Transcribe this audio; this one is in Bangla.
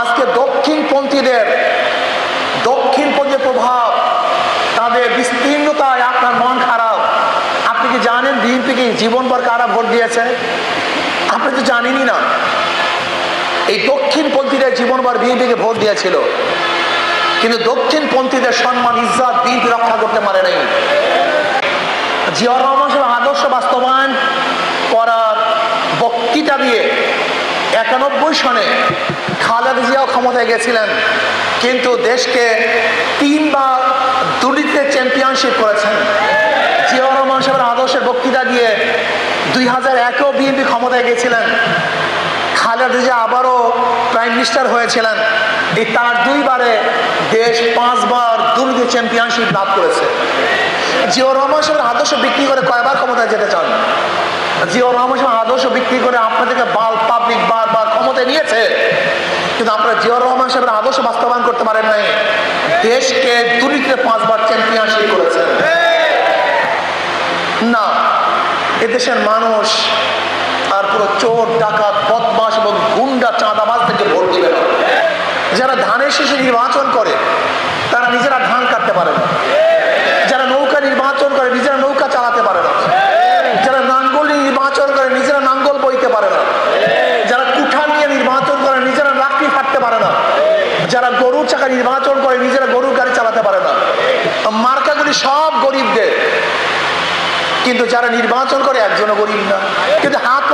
আজকে দক্ষিণপন্থীদের দক্ষিণপন্থী প্রভাব, তাদের বিস্তীর্ণতায় আপনার মন খারাপ। আপনি কি জানেন বিএনপিকে জীবনভর কারা ভোট দিয়েছে? আপনি তো জানেনই না। এই দক্ষিণপন্থীরা জীবনভর বিএনপিকে ভোট দিয়েছিল। কিন্তু দক্ষিণপন্থীদের সম্মান, ইজ্জাত বিএনপি রক্ষা করতে পারে নাই। জিয়াউর আদর্শ বাস্তবায়ন করার বক্তৃতা দিয়ে একানব্বই সনে ক্ষমতায় গেছিলেন, কিন্তু দেশকে তিনবার দুর্নীতিতে চ্যাম্পিয়নশিপ করেছেন। জিয়াউর রহমান সাহেবের আদর্শের বক্তৃতা দিয়ে দুই হাজার একেও বিএনপি ক্ষমতায় গেছিলেন। খালেদা জিয়া আবারও প্রাইম মিনিস্টার হয়েছিলেন। এই তার দুইবারে দেশ পাঁচবার দুর্নীতি চ্যাম্পিয়নশিপ লাভ করেছে। জিয়াউর রহমান সাহেবের আদর্শ বিক্রি করে কয়বার ক্ষমতায় যেতে চান? জিয়াউর রহমান সাহেব আদর্শ বিক্রি করে আপনাদেরকে বাল পাবলিক বারবার ক্ষমতায় নিয়েছে। কিন্তু আপনারা জিয়াউর রহমান সাহেবের আদর্শ বাস্তবায়ন করতে পারেন নাই। দেশকে দুর্নীতিতে পাঁচবার চ্যাম্পিয়নশিপ করেছেন। না, এদেশের মানুষ আর পুরো চোর, ডাকাত বদমাস এবং গুন্ডা, চাঁদাবাজ থেকে ভোট দিবে না। যারা ধানের শেষে নির্বাচন করে, তারা নিজেরা ধান কাটতে পারে না যারা নৌকা নির্বাচন করে নিজেরা নৌকা চালাতে পারে না যারা নাঙ্গল নিয়ে নির্বাচন করে নিজেরা নাঙ্গল বইতে পারে না যারা কুঠা নিয়ে নির্বাচন করে নিজেরা লাকড়ি ফাটতে পারে না যারা গরুর চাকা নির্বাচন করে, নিজেরা গরুর গাড়ি চালাতে পারে না। মার্কাগুলি সব গরিবদের। কিন্তু যারা নির্বাচন করে, একজনও গরিব না। কিন্তু হাত